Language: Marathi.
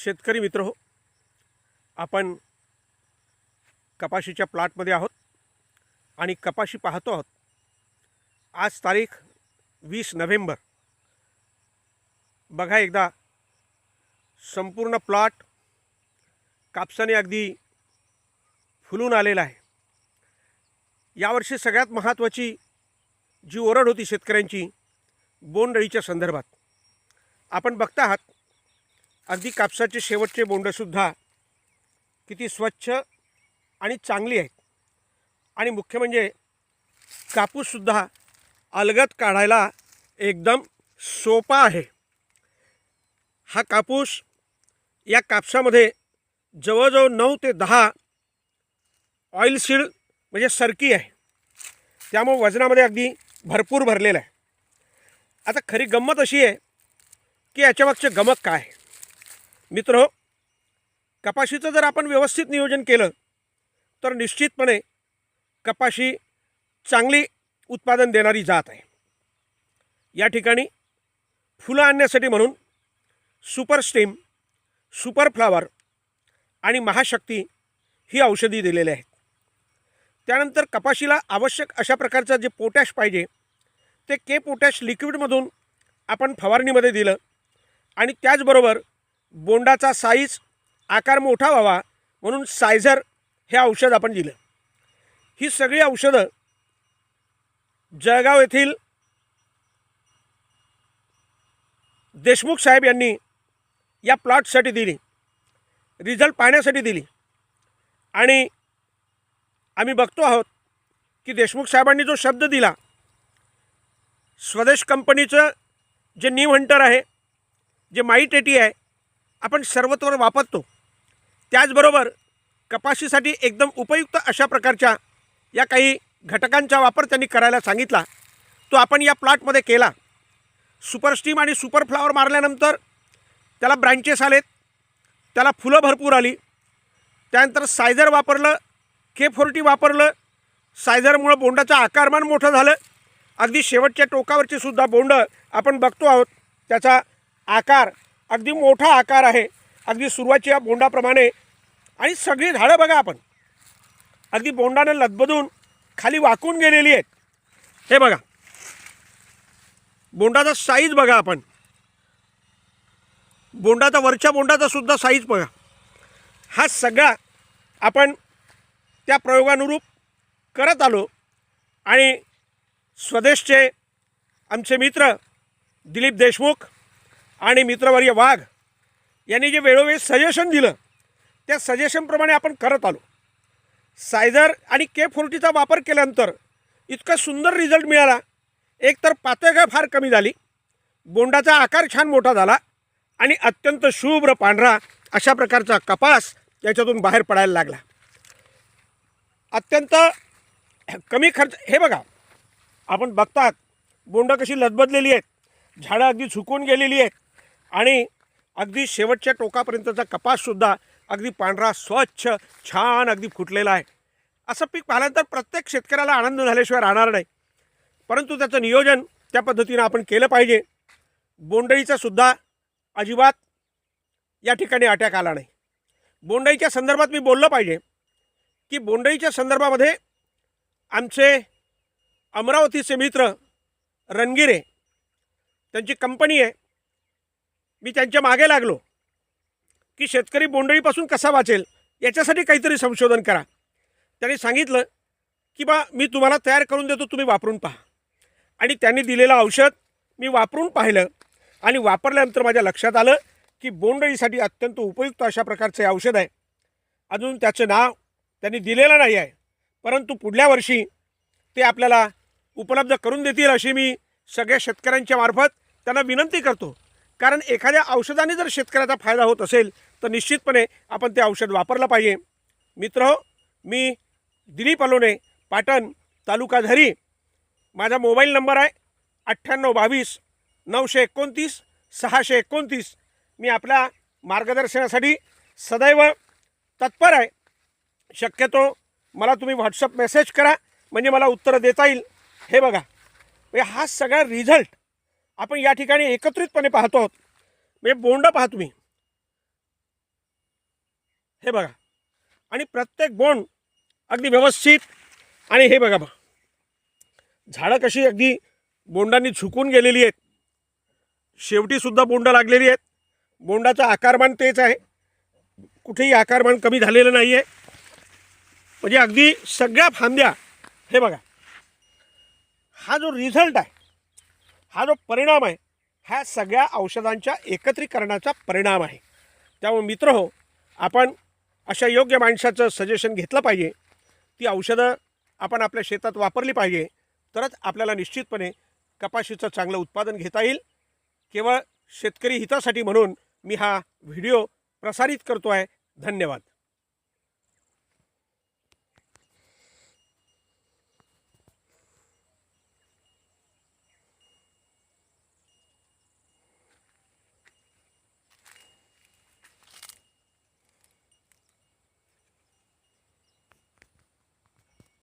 शेतकरी मित्र हो आपण कपाशीच्या प्लॉटमध्ये आहोत आणि कपाशी पाहतो आहोत. आज तारीख वीस नोव्हेंबर. बघा एकदा संपूर्ण प्लॉट कापसाने अगदी फुलून आलेला आहे. यावर्षी सगळ्यात महत्त्वाची जी ओरड होती शेतकऱ्यांची बोंडअळीच्या संदर्भात. आपण बघता आहात अगदी कापसाचे शेवटचे बोंडसुद्धा किती स्वच्छ आणि चांगली आहेत. आणि मुख्य म्हणजे कापूससुद्धा अलगद काढायला एकदम सोपा आहे. हा कापूस या कापसामध्ये जवळजवळ नऊ ते दहा ऑइल सीड म्हणजे सरकी आहे. त्यामुळे वजनामध्ये अगदी भरपूर भरलेलं आहे. आता खरी गंमत अशी आहे की याच्यामागचे गमक काय आहे? मित्र हो कपाशीचं जर आपण व्यवस्थित नियोजन केलं तर निश्चितपणे कपाशी चांगली उत्पादन देणारी जात आहे. या ठिकाणी फुलं आणण्यासाठी म्हणून सुपर स्टीम सुपर फ्लावर आणि महाशक्ती ही औषधी दिलेली आहेत. त्यानंतर कपाशीला आवश्यक अशा प्रकारचं जे पोटॅश पाहिजे ते के पोटॅश लिक्विडमधून आपण फवारणीमध्ये दिलं आणि त्याचबरोबर बोंडाचा साईज आकार मोठा व्हावा म्हणून सायझर हे औषध आपण दिलं. ही सगळी औषधं जळगाव येथील देशमुख साहेब यांनी या प्लॉटसाठी दिली. रिझल्ट पाहण्यासाठी दिली. आणि आम्ही बघतो आहोत की देशमुख साहेबांनी जो शब्द दिला स्वदेश कंपनीचं जे नीव हंटर आहे जे माईट एटी आहे आपण सर्वत्र वापरतो. त्याचबरोबर कपाशीसाठी एकदम उपयुक्त अशा प्रकारच्या या काही घटकांचा वापर त्यांनी करायला सांगितला. तो आपण या प्लॉटमध्ये केला. सुपरस्टीम आणि सुपर फ्लावर मारल्यानंतर त्याला ब्रँचेस आलेत. त्याला फुलं भरपूर आली. त्यानंतर सायझर वापरलं के फोर्टी वापरलं. सायझरमुळं बोंडाचं आकारमान मोठं झालं. अगदी शेवटच्या टोकावरची सुद्धा बोंड आपण बघतो आहोत. त्याचा आकार अगदी मोठा आकार आहे. अगदी सुरुवातीच्या बोंडाप्रमाणे. आणि सगळी झाडं बघा आपण. अगदी बोंडानं लदबदून खाली वाकून गेलेली आहेत. हे बघा. बोंडाचा साईज बघा आपण. बोंडाचा वरच्या बोंडाचा सुद्धा साईज बघा. हा सगळा आपण त्या प्रयोगानुरूप करत आलो. आणि स्वदेशचे आमचे मित्र दिलीप देशमुख आणि मित्रवर्य वाघ यांनी जे वेळोवेळी सजेशन दिलं त्या सजेशनप्रमाणे आपण करत आलो. सायझर आणि के फोर्टीचा वापर केल्यानंतर इतका सुंदर रिझल्ट मिळाला. एक तर पातळ फार कमी झाली. बोंडाचा आकार छान मोठा झाला. आणि अत्यंत शुभ्र पांढरा अशा प्रकारचा कपास याच्यातून बाहेर पडायला लागला. अत्यंत कमी खर्च हे बघा आपण बघतात बोंड कशी लदबदलेली आहेत झाडं अगदी झुकून गेलेली आहेत आणि अगदी शेवटच्या टोकापर्यंतचा कपाससुद्धा अगदी पांढरा स्वच्छ छान अगदी फुटलेला आहे. असं पीक पाहिल्यानंतर प्रत्येक शेतकऱ्याला आनंद झाल्याशिवाय राहणार नाही. परंतु त्याचं नियोजन त्या पद्धतीनं आपण केलं पाहिजे. बोंडळीचासुद्धा अजिबात या ठिकाणी अटॅक आला नाही. बोंडळीच्या संदर्भात मी बोललं पाहिजे की बोंडळीच्या संदर्भामध्ये आमचे अमरावतीचे मित्र रणगिरे त्यांची कंपनी आहे. मी त्यांच्या मागे लागलो की शेतकरी बोंडळीपासून कसा वाचेल याच्यासाठी काहीतरी संशोधन करा. त्यांनी सांगितलं की बा मी तुम्हाला तयार करून देतो तुम्ही वापरून पहा. आणि त्यांनी दिलेलं औषध मी वापरून पाहिलं आणि वापरल्यानंतर माझ्या लक्षात आलं की बोंडळीसाठी अत्यंत उपयुक्त अशा प्रकारचं हे औषध आहे. अजून त्याचं नाव त्यांनी दिलेलं नाही आहे. परंतु पुढल्या वर्षी ते आपल्याला उपलब्ध करून देतील अशी मी सगळ्या शेतकऱ्यांच्या मार्फत त्यांना विनंती करतो. कारण एखाद्या औषधाने जर शेतकऱ्याचा फायदा होत असेल तर निश्चितपणे आपण ते औषध वापरलं पाहिजे. मित्र हो, मी दिलीप अलोने पाटण तालुका झरी माझा मोबाईल नंबर आहे अठ्ठ्याण्णव बावीस नऊशे एकोणतीस सहाशे एकोणतीस. मी आपल्या मार्गदर्शनासाठी सदैव तत्पर आहे. शक्यतो मला तुम्ही व्हॉट्सअप मेसेज करा म्हणजे मला उत्तरं देता येईल. हे बघा म्हणजे हा सगळा रिझल्ट आपण या ठिकाणी एकत्रितपणे पाहतो आहोत. म्हणजे बोंड पाहा तुम्ही. हे बघा. आणि प्रत्येक बोंड अगदी व्यवस्थित आणि हे बघा बघा. झाडं कशी अगदी बोंडांनी झुकून गेलेली आहेत. शेवटीसुद्धा बोंड लागलेली आहेत. बोंडाचं आकारमान तेच आहे. कुठेही आकारमान कमी झालेलं नाही आहे म्हणजे अगदी सगळ्या फांद्या हे बघा. हा जो रिझल्ट आहे हा जो परिणाम आहे ह्या सगळ्या औषधांच्या एकत्रीकरणाचा परिणाम आहे. त्यामुळे मित्र हो आपण अशा योग्य माणसाचं सजेशन घेतलं पाहिजे. ती औषधं आपण आपल्या शेतात वापरली पाहिजे. तरच आपल्याला निश्चितपणे कपाशीचं चांगलं उत्पादन घेता येईल. केवळ शेतकरी हितासाठी म्हणून मी हा व्हिडिओ प्रसारित करतो आहे धन्यवाद.